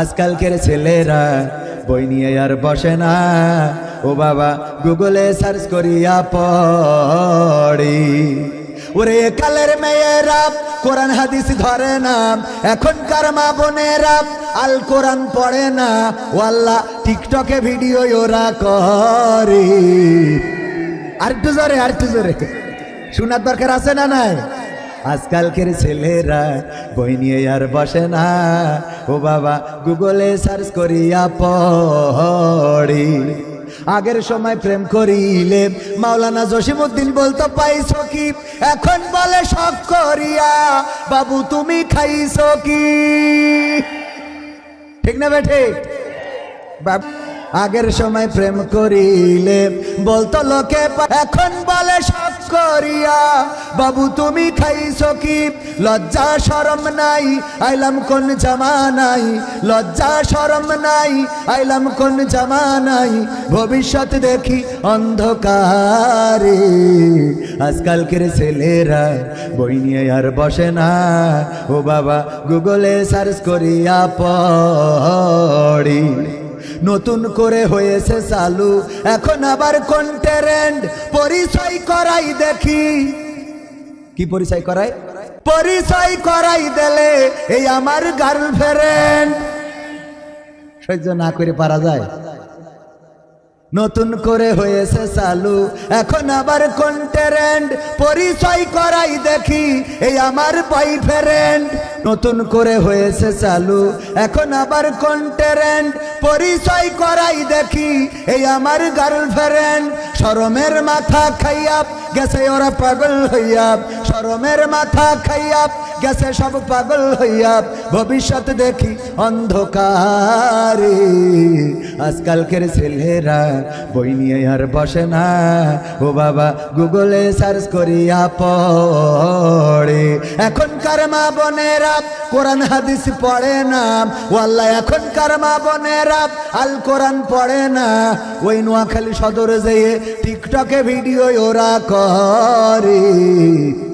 আজকালকের ছেলেরা বই নিয়ে আর বসে না। ও বাবা, গুগলে সার্চ করিয়া পড়ি। ওরে কালের মেয়েরা, কোরআন হাদিস ধরে না। এখনকার মা বোনেরা, আল কোরআন পড়ে না। ও আল্লাহ, টিকটকে ভিডিও ওরা করে। আরেকটু জোরে আরেকটু জোরে। শোনার দরকার আছে না নাই? আজকালকের ছেলেরা বই নিয়ে আর বসে না। ও বাবা, গুগলে সার্চ করিয়া পড়ি। আগের সময় প্রেম করিলে মাওলানা জসিমুদ্দিন বলতো, পাইছো কি? এখন বলে সব করিয়া। বাবু, তুমি খাইছো কি? ঠিক না বেঠে? বাব আগের সময় প্রেম করিলে বলতো লোকে এখন বলে সব করিয়া। বাবু, তুমি খাইছো কি? লজ্জা, শরম নাই, আইলাম কোন জামা নাই। লজ্জা, শরম নাই, আইলাম কোন জামা নাই। ভবিষ্যৎ দেখি অন্ধকারে। আজকালকের ছেলেরা বই নিয়ে আর বসে না। ও বাবা, গুগলে সার্চ করিয়া পড়ি। নতুন করে হয়েছে চালু। এখন আবার কোন ট্যালেন্ট পরিচয় করাই দেখি। কি পরিচয় করাই? পরিচয় করাই দিলে এই আমার গার্লফ্রেন্ড সহ্য না করে পারা যায়। নতুন করে হয়েছে চালু। এখন আবার কোন ট্রেন্ড পরিচয় করাই দেখি, এই আমার বয়ফ্রেন্ড নতুন করে হয়েছে চালু। এখন আবার কোন ট্রেন্ড পরিচয় করাই দেখি, এই আমার গার্লফ্রেন্ড শরমের মাথা খাইয়াপ গেছে ওরা পাগল হইয়াপ শরমের মাথা খাইয়াপ গেছে সব পাগল হইয়া, ভবিষ্যৎ দেখি অন্ধকারে। আজকালকের ছেলেরা বই নিয়ে আর বসে না। ও বাবা, গুগলে সার্চ করিয়া পড়ে। এখনকার মা বোনেরা কোরআন, হাদিস পড়ে না। ও আল্লাহ এখনকার মা বোনেরা আল কোরআন পড়ে না। ওই নোয়াখালী সদর যেয়ে টিকটকে ভিডিও ওরা করে রে